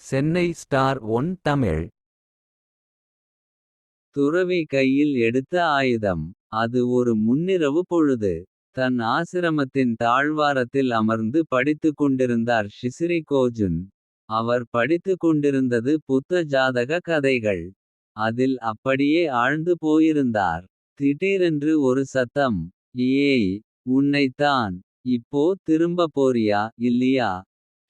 Chennai star one Tamil. துறவி கையில் எடுத்த ஆயுதம். அது ஒரு முன்னிரவு பொழுது. தன் ஆசிரமத்தின் தாழ்வாரத்தில் அமர்ந்து படித்துக் கொண்டிருந்தார் ஷிசிரி கோஜுன். அவர் படித்துக் கொண்டிருந்தது புத்த ஜாதக கதைகள். அதில் அப்படியே ஆழ்ந்து போயிருந்தார். திடீரென்று ஒரு சத்தம் ஏய். உன்னைத்தான் இப்போ திரும்ப போறியா இல்லியா.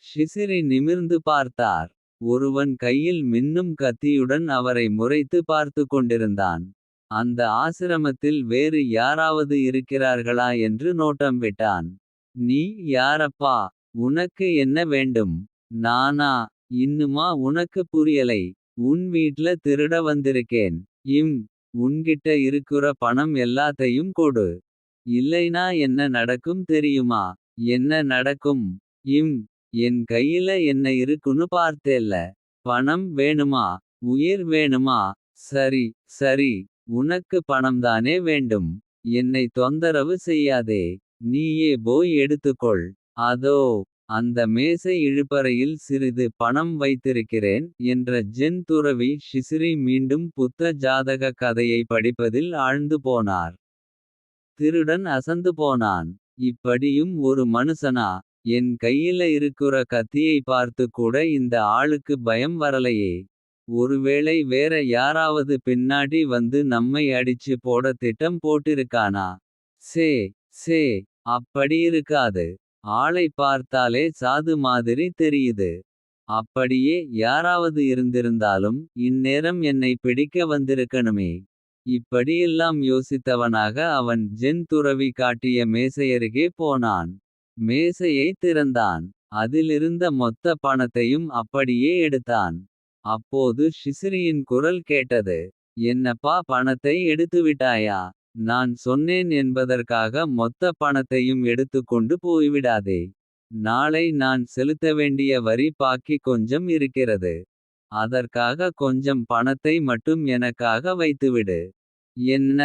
ஷிசிரி நிமிர்ந்து பார்த்தார். ஒருவன் கையில் மின்னும் கத்தியுடன் அவரை முறைத்து பார்த்துக் கொண்டிருந்தான். அந்த ஆசிரமத்தில் வேறு யாராவது இருக்கிறார்களா என்று நோட்டம் விட்டான். நீ யாரப்பா உனக்கு என்ன வேண்டும். நானா இன்னுமா உனக்கு புரியலை. உன் வீட்ல திருட வந்திருக்கேன். இம் உன்கிட்ட இருக்குற பணம் எல்லாத்தையும் கொடு. இல்லைனா என்ன நடக்கும் தெரியுமா என்ன நடக்கும். இம் என் கையில என்ன இருக்குன்னு பார்த்தேல்ல. பணம் வேணுமா உயிர் வேணுமா சரி சரி. உனக்கு பணம்தானே வேண்டும். என்னை தொந்தரவு செய்யாதே. நீயே போய் எடுத்துக்கொள். அதோ அந்த மேசை இழுப்பறையில் சிறிது பணம் வைத்திருக்கிறேன். என்ற ஜென் துறவி ஷிசிரி மீண்டும் புத்த ஜாதக கதையை படிப்பதில் ஆழ்ந்து போனார். திருடன் அசந்து போனான். இப்படியும் ஒரு மனுசனா என் கையில இருக்குற கத்தியை பார்த்து கூட இந்த ஆளுக்கு பயம் வரலையே. ஒருவேளை வேற யாராவது பின்னாடி வந்து நம்மை அடிச்சு போட திட்டம் போட்டிருக்கானா. சே சே அப்படியிருக்காது. ஆளை பார்த்தாலே சாது மாதிரி தெரியுது. அப்படியே யாராவது இருந்திருந்தாலும் இந்நேரம் என்னை பிடிக்க வந்திருக்கணுமே. இப்படியெல்லாம் யோசித்தவனாக அவன் ஜென் துறவி காட்டிய மேசையருகே போனான். மேசையை திறந்தான் அதிலிருந்த மொத்த பணத்தையும் அப்படியே எடுத்தான். அப்போது ஷிசிரியின் குரல் கேட்டது. என்னப்பா பணத்தை எடுத்துவிட்டாயா. நான் சொன்னேன் என்பதற்காக மொத்த பணத்தையும் எடுத்துக்கொண்டு போய்விடாதே. நாளை நான் செலுத்த வேண்டிய வரி பாக்கி கொஞ்சம் இருக்கிறது. அதற்காக கொஞ்சம் பணத்தை மட்டும் எனக்காக வைத்துவிடு. என்ன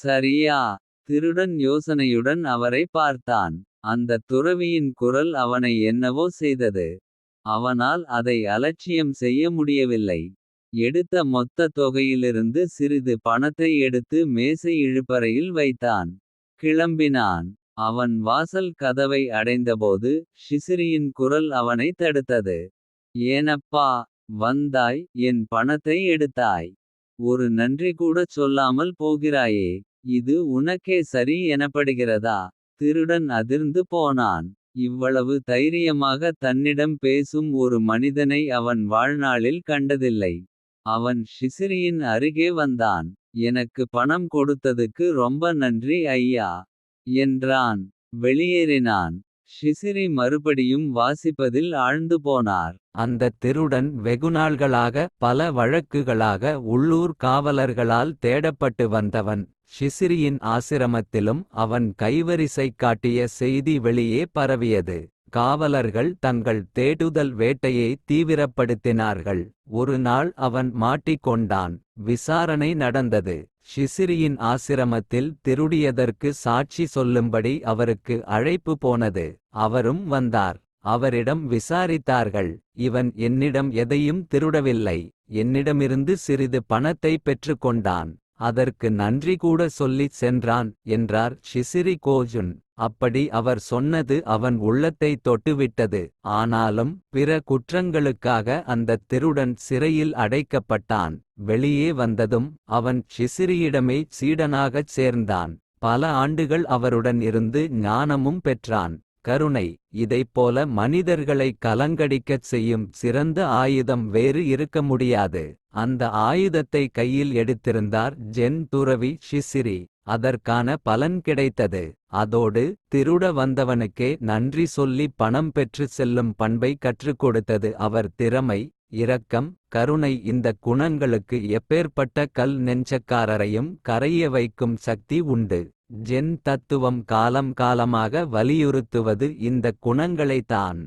சரியா திருடன் யோசனையுடன் அவரை பார்த்தான். அந்த துறவியின் குரல் அவனை என்னவோ செய்தது. அவனால் அதை அலட்சியம் செய்ய முடியவில்லை. எடுத்த மொத்த தொகையிலிருந்து சிறிது பணத்தை எடுத்து மேசை இழுப்பறையில் வைத்தான். கிளம்பினான் அவன் வாசல் கதவை அடைந்தபோது. ஷிசிரியின் குரல் அவனை தடுத்தது. ஏனப்பா வந்தாய் என் பணத்தை எடுத்தாய். ஒரு நன்றி கூடச் சொல்லாமல் போகிறாயே. இது உனக்கே சரி எனப்படுகிறதா. திருடன் அதிர்ந்து போனான். இவ்வளவு தைரியமாக தன்னிடம் பேசும் ஒரு மனிதனை அவன் வாழ்நாளில் கண்டதில்லை. அவன் ஷிசிரியின் அருகே வந்தான். எனக்கு பணம் கொடுத்ததுக்கு ரொம்ப நன்றி ஐயா. என்றான் வெளியேறினான். ஷிசிரி மறுபடியும் வாசிப்பதில் ஆழ்ந்து போனார். அந்த திருடன் வெகுநாள்களாக பல வழக்குகளாக உள்ளூர் காவலர்களால் தேடப்பட்டு வந்தவன். ஷிசிரியின் ஆசிரமத்திலும் அவன் கைவரிசை காட்டிய செய்தி வெளியே பரவியது. காவலர்கள் தங்கள் தேடுதல் வேட்டையை தீவிரப்படுத்தினார்கள். ஒரு நாள் அவன் மாட்டிக்கொண்டான் விசாரணை நடந்தது. ஷிசிரியின் ஆசிரமத்தில் திருடியதற்கு சாட்சி சொல்லும்படி அவருக்கு அழைப்பு போனது. அவரும் வந்தார். அவரிடம் விசாரித்தார்கள். இவன் என்னிடம் எதையும் திருடவில்லை. என்னிடமிருந்து சிறிது பணத்தை பெற்றுக்கொண்டான். அதற்கு நன்றி கூட சொல்லிச் சென்றான் என்றார் ஷிசிரி கோஜுன். அப்படி அவர் சொன்னது அவன் உள்ளத்தை தொட்டுவிட்டது. ஆனாலும் பிற குற்றங்களுக்காக அந்தத் திருடன் சிறையில் அடைக்கப்பட்டான். வெளியே வந்ததும் அவன் ஷிசிரியிடமே சீடனாகச் சேர்ந்தான். பல ஆண்டுகள் அவருடன் இருந்து ஞானமும் பெற்றான். கருணை இதைப்போல மனிதர்களை கலங்கடிக்கச் செய்யும் சிறந்த ஆயுதம் வேறு இருக்க முடியாது. அந்த ஆயுதத்தை கையில் எடுத்திருந்தார் ஜென் துறவி ஷிசிரி. அதற்கான பலன் கிடைத்தது. அதோடு திருட வந்தவனுக்கே நன்றி சொல்லி பணம் பெற்று செல்லும் பண்பை கற்றுக் கொடுத்தது அவர் திறமை. இரக்கம் கருணை இந்த குணங்களுக்கு எப்பேற்பட்ட கல் நெஞ்சக்காரரையும் கரைய வைக்கும் சக்தி உண்டு. ஜென் தத்துவம் காலம் காலமாக வலியுறுத்துவது இந்த குணங்களைத்தான்.